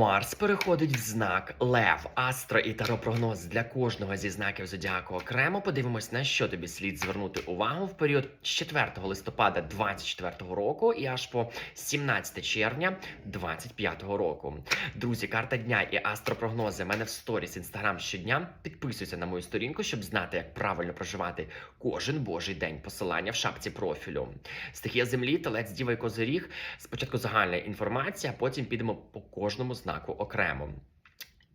Марс переходить в знак Лев, астро і таропрогноз для кожного зі знаків зодіаку окремо. Подивимось, на що тобі слід звернути увагу в період з 4 листопада 2024 року і аж по 17 червня 2025 року. Друзі, карта дня і астропрогнози в мене в сторіс інстаграм щодня. Підписуйся на мою сторінку, щоб знати, як правильно проживати кожен божий день. Посилання в шапці профілю. Стихія землі, телець, діва і козиріг. Спочатку загальна інформація, потім підемо по кожному знаку окремо.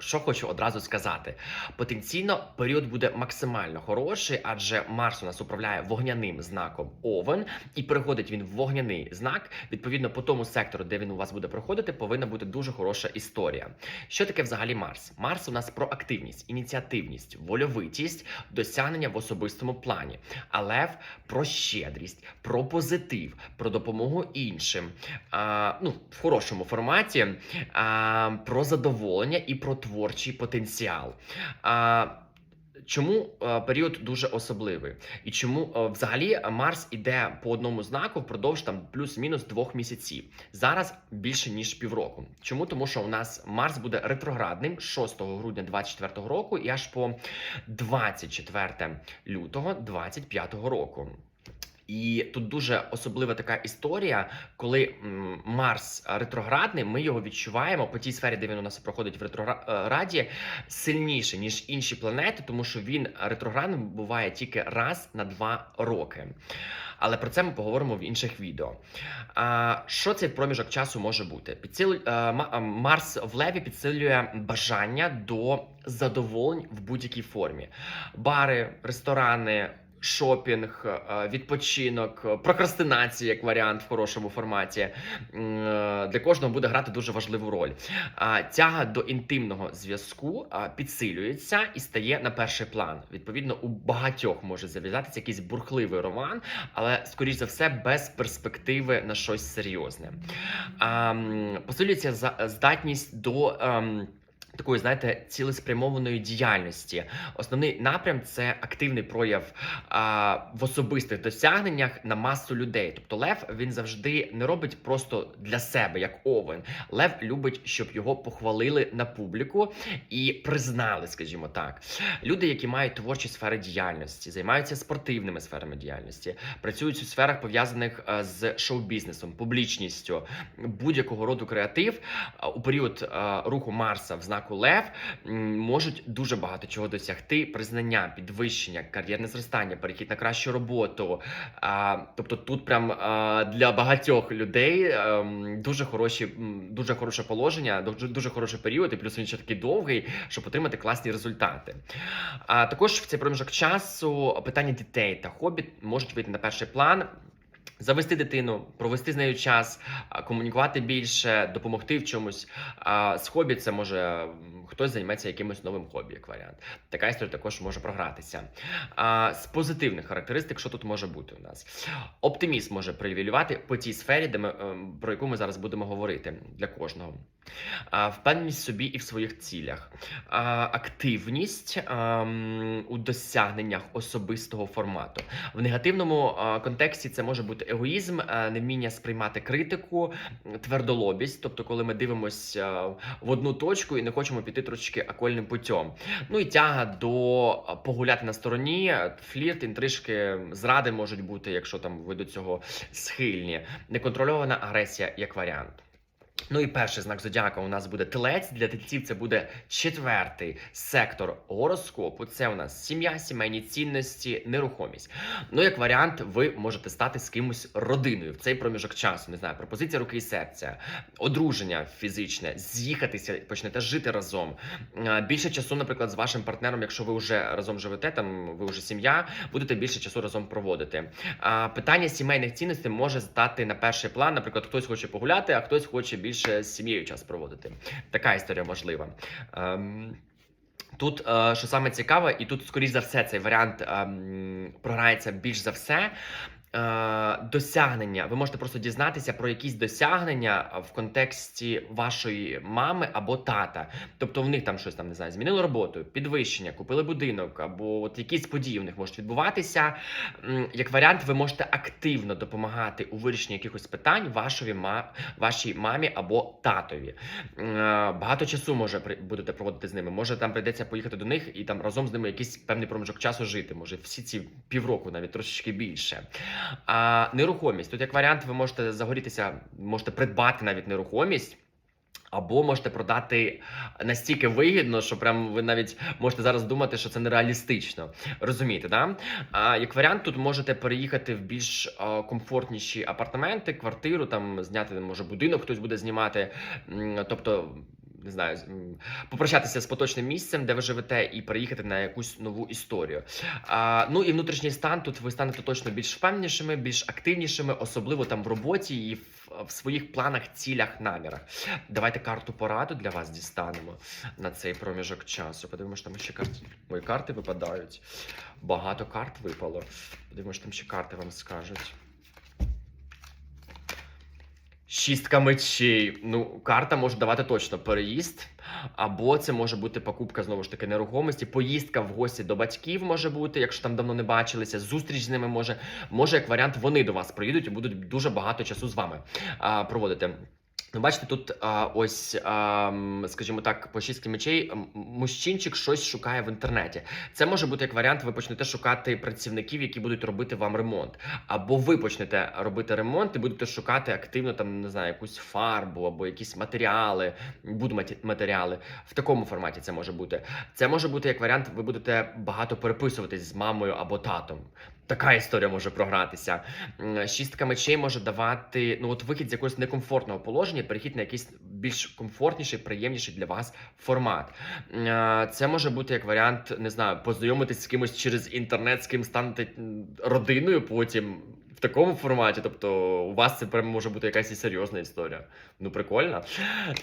Що хочу одразу сказати, потенційно період буде максимально хороший, адже Марс у нас управляє вогняним знаком Овен, і переходить він в вогняний знак. Відповідно, по тому сектору, де він у вас буде проходити, повинна бути дуже хороша історія. Що таке взагалі Марс? Марс у нас про активність, ініціативність, вольовитість, досягнення в особистому плані. А Лев про щедрість, про позитив, про допомогу іншим. А, ну, в хорошому форматі, а, про задоволення і про творчий потенціал. А, Чому е, період дуже особливий? І чому е, взагалі Марс іде по одному знаку впродовж там плюс-мінус двох місяців? Зараз більше ніж півроку. Чому? Тому що у нас Марс буде ретроградним 6 грудня 2024 року і аж по 24 лютого 2025 року. І тут дуже особлива така історія, коли Марс ретроградний, ми його відчуваємо по тій сфері, де він у нас проходить в ретрограді, сильніше ніж інші планети, тому що він ретроградним буває тільки раз на два роки. Але про це ми поговоримо в інших відео. А, що цей проміжок часу може бути? Підсилю, а, Марс в Леві підсилює бажання до задоволень в будь-якій формі: бари, ресторани. Шопінг, е, відпочинок, е, прокрастинація як варіант в хорошому форматі е, для кожного буде грати дуже важливу роль. Тяга до інтимного зв'язку підсилюється і стає на перший план. Відповідно, у багатьох може зав'язатися якийсь бурхливий роман, але скоріш за все без перспективи на щось серйозне. Посилюється здатність до. Такої, знаєте, цілеспрямованої діяльності. Основний напрям це активний прояв а, в особистих досягненнях на масу людей. Тобто Лев він завжди не робить просто для себе, як овен. Лев любить, щоб його похвалили на публіку і признали, скажімо так. Люди, які мають творчі сфери діяльності, займаються спортивними сферами діяльності, працюють у сферах пов'язаних е, з шоу-бізнесом, публічністю, будь-якого роду креатив е, у період е, руху Марса в знаку Лев можуть дуже багато чого досягти: признання, підвищення, кар'єрне зростання, перехід на кращу роботу. А, тобто тут прям а, для багатьох людей ем, дуже хороші, дуже хороше положення, дуже, дуже хороший період, і плюс він ще такий довгий, щоб отримати класні результати. А також в цей проміжок часу питання дітей та хобі можуть вийти на перший план. Завести дитину, провести з нею час, комунікувати більше, допомогти в чомусь. З хобі це може хтось займеться якимось новим хобі, як варіант. Така історія також може програтися. З позитивних характеристик, що тут може бути у нас? Оптимізм може превілювати по тій сфері, де ми ем, про яку ми зараз будемо говорити для кожного. Впевненість собі і в своїх цілях, активність у досягненнях особистого формату. В негативному контексті це може бути егоїзм, а, невміння сприймати критику, твердолобість, тобто, коли ми дивимося в одну точку і не хочемо піти трошки окольним путем. Ну і тяга до погуляти на стороні, флірт, інтрижки, зради можуть бути, якщо там ви до цього схильні, неконтрольована агресія як варіант. Ну і перший знак зодіака у нас буде телець. Для тельців це буде четвертий сектор гороскопу. Це у нас сім'я, сімейні цінності, нерухомість. Ну, як варіант, ви можете стати з кимось родиною в цей проміжок часу. Не знаю, пропозиція руки і серця, одруження фізичне, з'їхатися, почнете жити разом. Е, Більше часу, наприклад, з вашим партнером, якщо ви вже разом живете, там ви вже сім'я, будете більше часу разом проводити. Питання сімейних цінностей може стати на перший план. Наприклад, хтось хоче погуляти, а хтось хоче більше з сім'єю час проводити. Така історія можлива. Ем, Тут, е, що саме цікаве, і тут, скоріш за все, цей варіант ем, програється більш за все. Е, досягнення. Ви можете просто дізнатися про якісь досягнення в контексті вашої мами або тата. Тобто в них там щось там не знаю, змінили роботу, підвищення, купили будинок, або от якісь події в них можуть відбуватися. Як варіант, ви можете активно допомагати у вирішенні якихось питань вашої ма, вашій мамі або татові. Е, Багато часу може при- будете проводити з ними. Може там прийдеться поїхати до них і там разом з ними якийсь певний проміжок часу жити. Може всі ці півроку, навіть трошечки більше. А нерухомість. Тут як варіант, ви можете загорітися, можете придбати навіть нерухомість. Або можете продати настільки вигідно, що прям ви навіть можете зараз думати, що це нереалістично. Розумієте, да? А як варіант, тут можете переїхати в більш комфортніші апартаменти, квартиру, там зняти може будинок, хтось буде знімати. Тобто, не знаю, попрощатися з поточним місцем, де ви живете, і переїхати на якусь нову історію. А, ну і внутрішній стан тут ви станете точно більш впевненішими, більш активнішими, особливо там в роботі і в, в своїх планах, цілях, намірах. Давайте карту пораду для вас дістанемо на цей проміжок часу. Подивимося, там ще карти. Ой, карти випадають. Багато карт випало. Подивимося, там ще карти вам скажуть. Шістка мечей. Ну, карта може давати точно переїзд, або це може бути покупка знову ж таки нерухомості, поїздка в гості до батьків може бути, якщо там давно не бачилися. Зустріч з ними може. Може, як варіант, вони до вас приїдуть і будуть дуже багато часу з вами а, проводити. Ну, бачите, тут а, ось, а, скажімо так, по шістки мечей мужчинчик щось шукає в інтернеті. Це може бути як варіант, ви почнете шукати працівників, які будуть робити вам ремонт. Або ви почнете робити ремонт і будете шукати активно там, не знаю, якусь фарбу або якісь матеріали, будуть матеріали. В такому форматі це може бути. Це може бути як варіант, ви будете багато переписуватись з мамою або татом. Така історія може програтися. Шістка мечей може давати ну от вихід з якогось некомфортного положення, перехід на якийсь більш комфортніший, приємніший для вас формат. Е, Це може бути як варіант, не знаю, познайомитись з кимось через інтернет, з ким станете родиною потім. В такому форматі, тобто у вас це прямо може бути якась і серйозна історія. Ну, прикольно.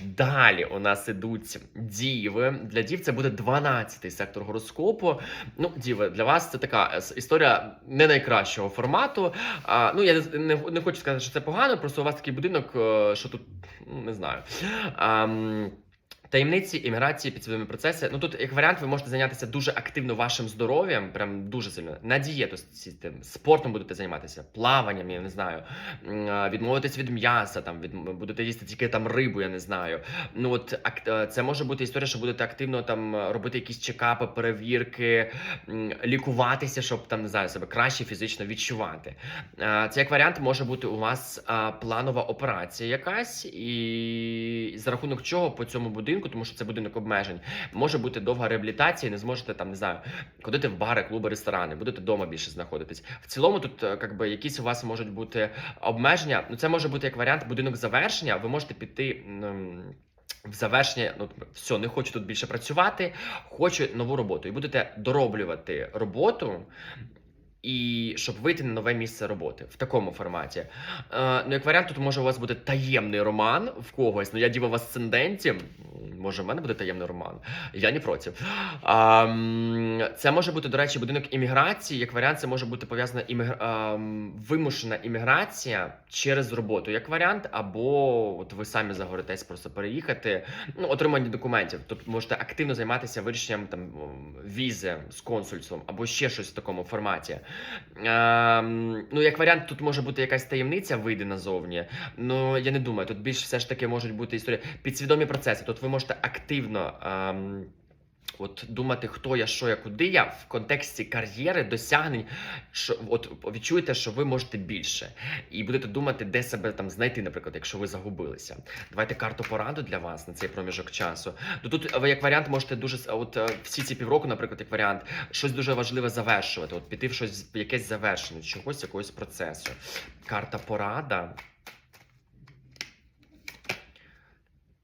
Далі у нас ідуть діви. Для дів це буде 12-й сектор гороскопу. Ну, діви, для вас це така історія не найкращого формату. А, ну, я не, не, хочу сказати, що це погано, просто у вас такий будинок, е, що тут ну, не знаю. А, Таємниці імміграції, підсвідомі процеси. Ну тут, як варіант, ви можете зайнятися дуже активно вашим здоров'ям, прям дуже сильно на дієту сісти, спортом будете займатися, плаванням, я не знаю, відмовитись від м'яса, там від будете їсти тільки там рибу, я не знаю. Ну от е, це може бути історія, що будете активно там робити якісь чекапи, перевірки, лікуватися, щоб там не знаю себе краще фізично відчувати. Е, Це як варіант може бути у вас планова операція якась, і за рахунок чого по цьому будинку, тому що це будинок обмежень, може бути довга реабілітація, не зможете там не знаю, ходити в бари, клуби, ресторани, будете вдома більше знаходитись. В цілому тут е, как би, якісь у вас можуть бути обмеження. Ну це може бути як варіант будинок завершення. Ви можете піти. В завершення, ну все, не хочу тут більше працювати, хочу нову роботу. І будете дороблювати роботу, і щоб вийти на нове місце роботи в такому форматі. Е, ну, як варіант, тут може у вас буде таємний роман в когось. Ну, я діва в асценденті. Може, в мене буде таємний роман. Я не проти. М, це може бути, до речі, будинок імміграції. Як варіант, це може бути пов'язана іммігр... а, м, вимушена імміграція через роботу, як варіант, або от ви самі загоритесь просто переїхати. Ну, отримання документів. Тут можете активно займатися вирішенням там візи з консульством або ще щось в такому форматі. Ем, ну, як варіант, тут може бути якась таємниця, вийде назовні. Ну, я не думаю, тут більш все ж таки можуть бути історії. Підсвідомі процеси. Тут ви можете активно. От думати, хто я, що я, куди я в контексті кар'єри, досягнень, що от відчуєте, що ви можете більше, і будете думати, де себе там знайти, наприклад, якщо ви загубилися. Давайте карту пораду для вас на цей проміжок часу. Ну тут ви як варіант можете дуже от е, всі ці півроку, наприклад, як варіант, щось дуже важливе завершувати. От піти в щось якесь завершення, чогось, якогось процесу. Карта порада.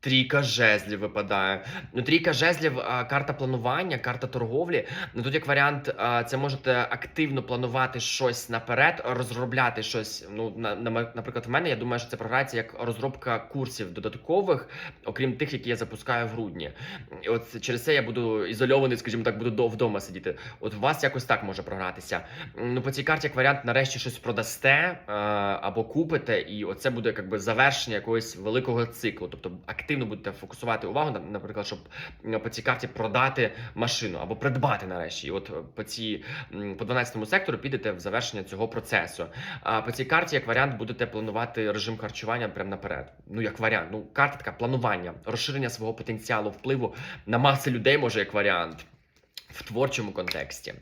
Трійка жезлів випадає. Ну, трійка жезлів, карта планування, карта торговлі. Ну тут як варіант, це можете активно планувати щось наперед, розробляти щось. Ну, на, на, наприклад, в мене я думаю, що це програється як розробка курсів додаткових, окрім тих, які я запускаю в грудні. І от через це я буду ізольований, скажімо так, буду до- вдома сидіти. От у вас якось так може програтися. Ну, по цій карті, як варіант, нарешті щось продасте або купите, і оце буде якби завершення якогось великого циклу. Тобто активно будете фокусувати увагу, на- наприклад, щоб по цій карті продати машину або придбати нарешті. І от е, по цій по 12 сектору підете в завершення цього процесу. А по цій карті, як варіант, будете планувати режим харчування прямо наперед. Ну, як варіант. Ну, карта така планування, розширення свого потенціалу, впливу на маси людей, може, як варіант. В творчому контексті.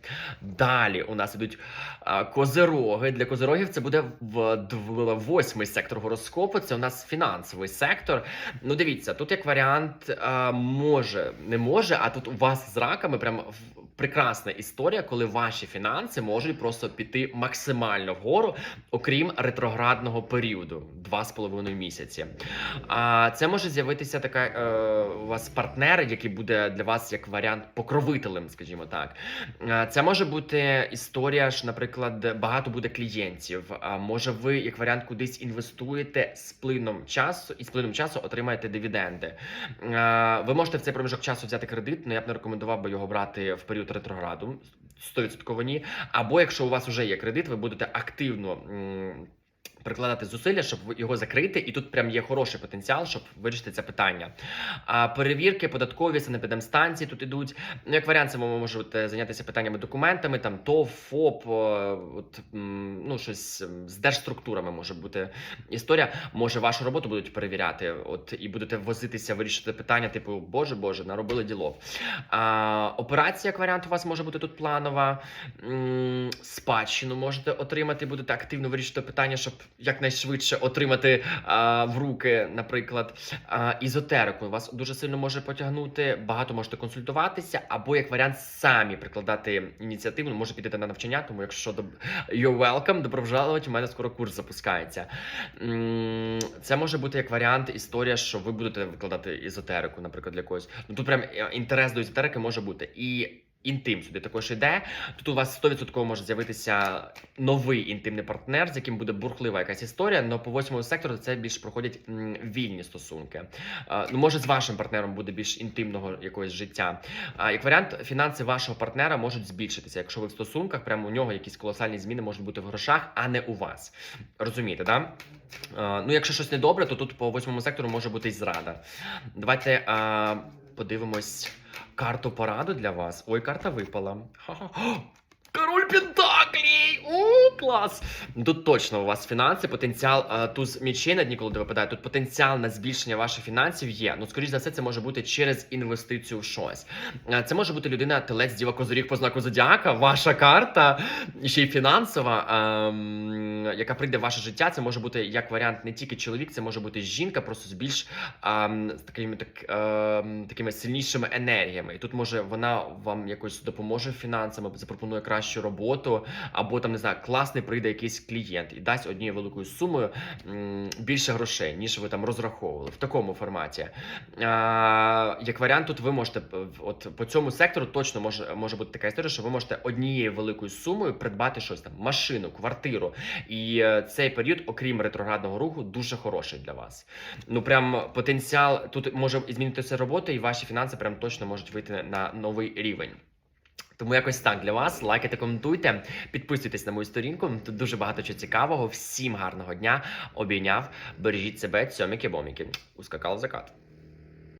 Далі у нас ідуть а, козероги. Для козерогів це буде в, восьмий сектор гороскопу. Це у нас фінансовий сектор. Ну, дивіться, тут як варіант може, не може, а тут у вас з раками прям прекрасна історія, коли ваші фінанси можуть просто піти максимально вгору, окрім ретроградного періоду два з половиною місяці. А це може з'явитися така е, у вас партнер, який буде для вас як варіант покровителем, скажімо так. Це може бути історія, що, наприклад, багато буде клієнтів. А може, ви як варіант кудись інвестуєте з плином часу і з плином часу отримаєте дивіденди. Ви можете в цей проміжок часу взяти кредит, але я б не рекомендував би його брати в період ретрограду. 100% ні. Або якщо у вас вже є кредит, ви будете активно. Прикладати зусилля, щоб його закрити, і тут прям є хороший потенціал, щоб вирішити це питання. А перевірки податкові, санепідемстанції тут ідуть. Ну, як варіант, це ви можете зайнятися питаннями документами, там ТОВ, ФОП, е, от, ну, щось з держструктурами може бути історія. Може, вашу роботу будуть перевіряти, от і будете возитися, вирішити питання, типу, Боже Боже, наробили ділов. А, операція, як варіант, у вас може бути тут планова. Спадщину можете отримати, будете активно вирішити питання, щоб якнайшвидше отримати а, в руки, наприклад, а, ізотерику. Вас дуже сильно може потягнути. Багато можете консультуватися, або як варіант самі прикладати ініціативу. Ну, Може підете на навчання, тому якщо доб... you're welcome, добро пожаловать, у мене скоро курс запускається. Це може бути як варіант історія, що ви будете викладати ізотерику, наприклад, для когось. Ну тут прям е, інтерес до ізотерики може бути. І інтим сюди також іде. Тут у вас 100% може з'явитися новий інтимний партнер, з яким буде бурхлива якась історія. але по восьмому сектору це більш проходять вільні стосунки. Ну, може, з вашим партнером буде більш інтимного якогось життя. Як варіант, фінанси вашого партнера можуть збільшитися. Якщо ви в стосунках, прямо у нього якісь колосальні зміни можуть бути в грошах, а не у вас. Розумієте, да? Ну, якщо щось недобре, то тут по восьмому сектору може бути і зрада. Давайте подивимось карту пораду для вас. Ой, карта випала. Ха-ха. Король Пентаклей! Клас! Тут точно у вас фінанси, потенціал а, туз мічей на дні, коли випадає. Тут потенціал на збільшення ваших фінансів є. Ну, скоріш за все, це може бути через інвестицію в щось. А, Це може бути людина, телець, діва, козиріг по знаку зодіака, ваша карта, ще й фінансова, ем, яка прийде в ваше життя. Це може бути як варіант не тільки чоловік, це може бути жінка, просто з більш ем, з такими так, ем, такими сильнішими енергіями. І тут може вона вам якось допоможе фінансами, запропонує кращу роботу, або там не знаю, класний прийде якийсь клієнт і дасть однією великою сумою більше грошей, ніж ви там розраховували в такому форматі. Як варіант, тут ви можете от по цьому сектору точно може, може бути така історія, що ви можете однією великою сумою придбати щось там, машину, квартиру. І е, цей період, окрім ретроградного руху, дуже хороший для вас. Ну прям потенціал тут може змінитися робота, і ваші фінанси прям точно можуть вийти на новий рівень. Тому якось так для вас. Лайкайте, коментуйте, підписуйтесь на мою сторінку. Тут дуже багато чого цікавого. Всім гарного дня. Обійняв. Бережіть себе, цьоміки-боміки. Ускакав в закат.